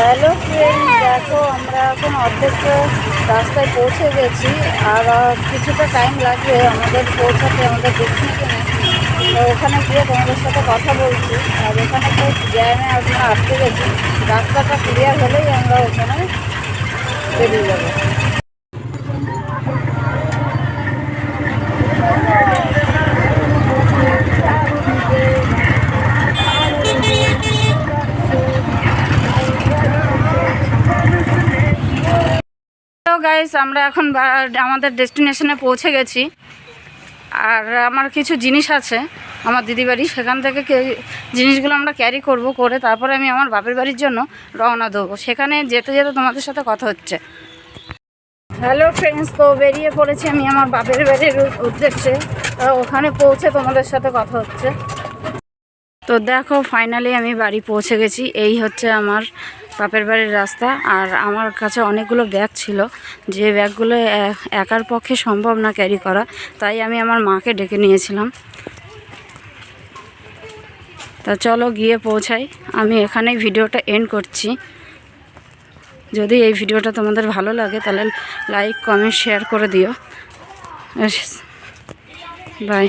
Hello friend দেখো, আমরা এখন অর্ধেকটা রাস্তায় পৌঁছে গেছি, আর কিছুটা টাইম লাগবে আমাদের পৌঁছাতে, আমাদের পিকনিকে তো ওখানে গিয়ে তোমাদের সাথে কথা বলছি, আর ওখানে তো জ্যামে আমরা আটকে গেছি। রাস্তাটা ক্লিয়ার হলেই আমরা ওখানে বেরিয়ে যাব। গাইস আমরা এখন আমাদের ডেস্টিনেশনে পৌঁছে গেছি। আর আমার কিছু জিনিস আছে, আমার দিদি বাড়ি, সেখান থেকে জিনিসগুলো আমরা ক্যারি করব করে তারপরে আমি আমার বাপের বাড়ির জন্য রওনা দেবো। সেখানে যেতে যেতে তোমাদের সাথে কথা হচ্ছে। হ্যালো ফ্রেন্ডস তো বেরিয়ে পড়েছি আমি আমার বাপের বাড়ির উদ্দেশ্যে। ওখানে পৌঁছে তোমাদের সাথে কথা হচ্ছে। তো দেখো ফাইনালি আমি বাড়ি পৌঁছে গেছি। এই হচ্ছে আমার বাপের বাড়ির রাস্তা আর আমার কাছে অনেকগুলো ব্যাগ ছিল। যে ব্যাগগুলো একার পক্ষে সম্ভব না ক্যারি করা, তাই আমি আমার মাকে ডেকে নিয়েছিলাম। তা চলো গিয়ে পৌঁছাই। আমি এখানেই ভিডিওটা এন্ড করছি। যদি এই ভিডিওটা তোমাদের ভালো লাগে, তাহলে লাইক কমেন্ট শেয়ার করে দিও। বাই